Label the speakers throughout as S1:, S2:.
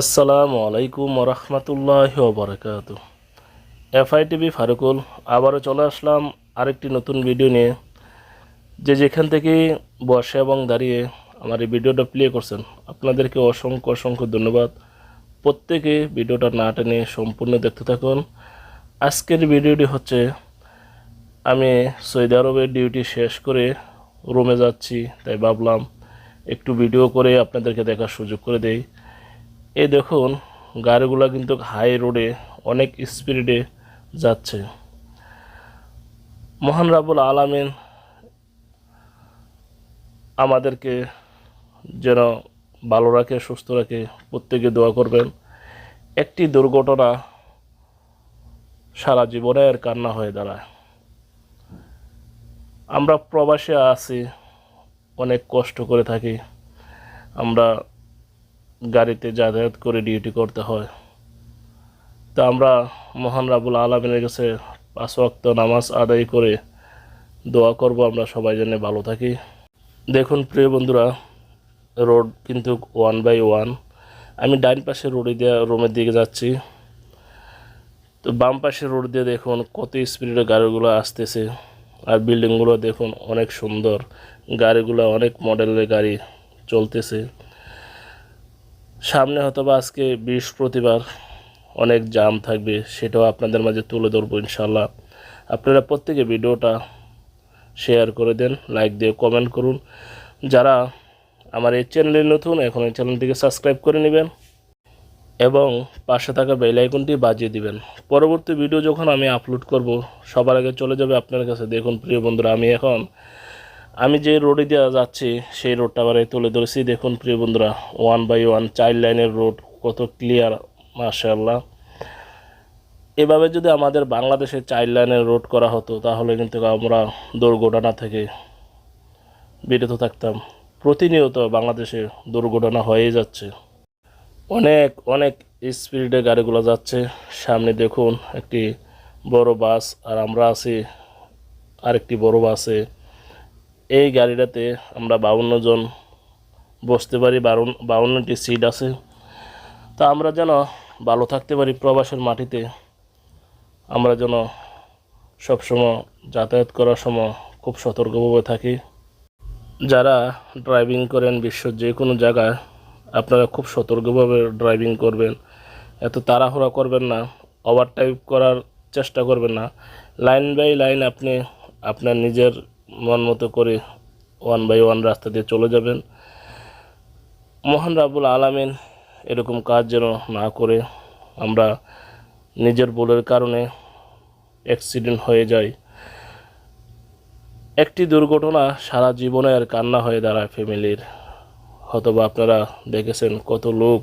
S1: আসসালামু আলাইকুম রহমতুল্লাহ বরকাত এফআই টিভি ফারুকুল, আবারও চলে আসলাম আরেকটি নতুন ভিডিও নিয়ে। যে যেখান থেকে বসে এবং দাঁড়িয়ে আমার এই ভিডিওটা প্লে করছেন, আপনাদেরকে অসংখ্য অসংখ্য ধন্যবাদ। প্রত্যেকে ভিডিওটা না টেনে সম্পূর্ণ দেখতে থাকুন। আজকের ভিডিওটি হচ্ছে, আমি সৌদি আরবের ডিউটি শেষ করে রুমে যাচ্ছি, তাই ভাবলাম একটু ভিডিও করে আপনাদেরকে দেখার সুযোগ করে দেই। এই দেখুন, গাড়িগুলো কিন্তু হাই রোডে অনেক স্পিডে যাচ্ছে। মহান রাবুল আলামিন আমাদেরকে যেন ভালো রাখে, সুস্থ রাখে, প্রত্যেকে দোয়া করবেন। একটি দুর্ঘটনা সারা জীবনের কান্না হয়ে দাঁড়ায়। আমরা প্রবাসে আছি, অনেক কষ্ট করে থাকি। আমরা গাড়িতে যাতায়াত করে ডিউটি করতে হয়। তো আমরা মহান রাবুল আলমিনের কাছে পাঁচ ওয়াক্ত নামাজ আদায় করে দোয়া করব, আমরা সবাই জন্য ভালো থাকি। দেখুন প্রিয় বন্ধুরা, রোড কিন্তু ওয়ান বাই ওয়ান। আমি ডাইন পাশে রোডে দিয়ে রুমের দিকে যাচ্ছি। তো বাম পাশে রোড দিয়ে দেখুন কত স্পিডে গাড়িগুলো আসতেছে। আর বিল্ডিংগুলো দেখুন অনেক সুন্দর। গাড়িগুলো অনেক মডেলের গাড়ি চলতেছে। সামনে হয়তো বা আজকে বৃহস্পতিবার অনেক জাম থাকবে, সেটাও আপনাদের মাঝে তুলে ধরবো ইনশাল্লাহ আপনারা প্রত্যেকে ভিডিওটা শেয়ার করে দেন, লাইক দিয়ে কমেন্ট করুন। যারা আমার এই চ্যানেলে নতুন, এখন এই চ্যানেলটিকে সাবস্ক্রাইব করে নেবেন এবং পাশে থাকা বেল আইকনটি বাজিয়ে দিবেন। পরবর্তী ভিডিও যখন আমি আপলোড করব, সবার আগে চলে যাবে আপনার কাছে। দেখুন প্রিয় বন্ধুরা, আমি এখন আমি যে রোডে দিয়ে যাচ্ছি, সেই রোডটা আবার তুলে ধরেছি। দেখুন প্রিয় বন্ধুরা ওয়ান বাই ওয়ান চাইল্ড লাইনের রোড কত ক্লিয়ার মাশাল্লাহ এভাবে যদি আমাদের বাংলাদেশে চাইল্ড লাইনের রোড করা হতো, তাহলে কিন্তু আমরা দুর্ঘটনা থেকে বিরত থাকতাম। প্রতিনিয়ত বাংলাদেশে দুর্ঘটনা হয়েই যাচ্ছে। অনেক অনেক স্পিডে গাড়িগুলো যাচ্ছে। সামনে দেখুন একটি বড় বাস আর আমরা আছি আরেকটি বড় বাসে এই গাড়িটাতে আমরা বাউন্ন জন বসতে পারি বাউন্ন বাউন্নটি সিট আছে। তা আমরা যেন ভালো থাকতে পারি প্রবাসের মাটিতে, আমরা যেন সবসময় যাতায়াত করার সময় খুব সতর্কভাবে থাকি। যারা ড্রাইভিং করেন বিশ্বের যে কোনো জায়গায়, আপনারা খুব সতর্কভাবে ড্রাইভিং করবেন। এত তাড়াহুড়া করবেন না ওভারটাইপ করার চেষ্টা করবেন না। লাইন বাই লাইন আপনি আপনার নিজের মন মতো করে ওয়ান বাই ওয়ান রাস্তা দিয়ে চলে যাবেন। মহান রাবুল আলামিন এরকম কাজ যেন না করে আমরা নিজের ভুলের কারণে অ্যাক্সিডেন্ট হয়ে যায় একটি দুর্ঘটনা সারা জীবনের কান্না হয়ে দাঁড়ায় ফ্যামিলির হয়তোবা আপনারা দেখেছেন কত লোক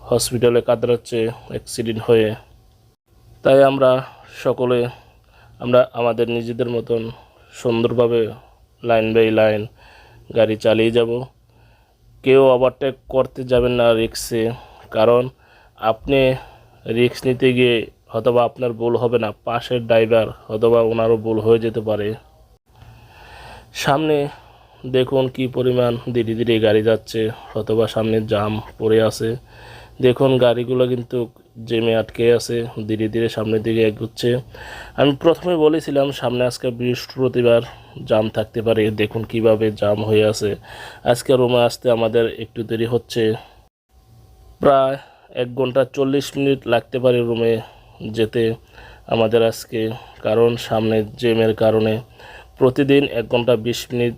S1: হসপিটালে কাতরাচ্ছে অ্যাক্সিডেন্ট হয়ে। তাই আমরা সকলে আমরা আমাদের নিজেদের মতন সুন্দরভাবে লাইন বাই লাইন গাড়ি চালিয়ে যাব। কেউ ওভারটেক করতে যাবেন না রিক্সে, কারণ আপনি রিক্স নিতে গিয়ে হয়তোবা আপনার ভুল হবে না, পাশের ড্রাইভার হয়তোবা ওনারও ভুল হয়ে যেতে পারে। সামনে দেখুন কি পরিমাণ ধীরে ধীরে গাড়ি যাচ্ছে অথবা সামনে জাম পড়ে আছে। দেখুন গাড়িগুলো কিন্তু জেমে আটকে আছে, ধীরে ধীরে সামনের দিকে এগোচ্ছে। আমি প্রথমে বলেছিলাম, সামনে আজকে বৃহস্পতিবার, জাম থাকতে পারে। দেখুন কীভাবে জাম হয়ে আছে। আজকে রুমে আসতে আমাদের একটু দেরি হচ্ছে। প্রায় এক ঘণ্টা চল্লিশ মিনিট লাগতে পারে রুমে যেতে আমাদের আজকে, কারণ সামনে জেমের কারণে। প্রতিদিন এক ঘণ্টা বিশ মিনিট,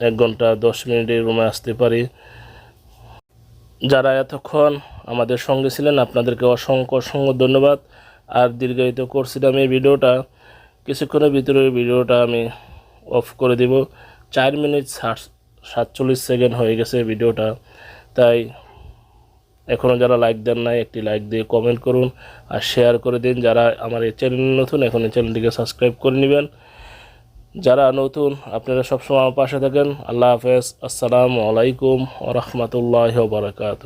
S1: এক ঘণ্টা দশ মিনিটে রুমে আসতে পারি। যারা এতক্ষণ আমাদের সঙ্গে ছিলেন। আপনাদেরকে অসংখ্য অসংখ্য ধন্যবাদ। আর দীর্ঘায়িত করছিলাম এই ভিডিওটা। কিছুক্ষণের ভিতরে ভিডিওটা আমি অফ করে দিব। চার মিনিট সাতচল্লিশ সেকেন্ড হয়ে গেছে ভিডিওটা। তাই এখনও যারা লাইক দেন নাই, একটি লাইক দিয়ে কমেন্ট করুন আর শেয়ার করে দিন। যারা আমার এই চ্যানেল নতুন, এখন এই চ্যানেলটিকে সাবস্ক্রাইব করে নেবেন। যারা নতুন, আপনারা সবসময় আমার পাশে থাকেন। আল্লাহ হাফেজ। আসসালামু আলাইকুম ও রহমতুল্লাহ বারকাত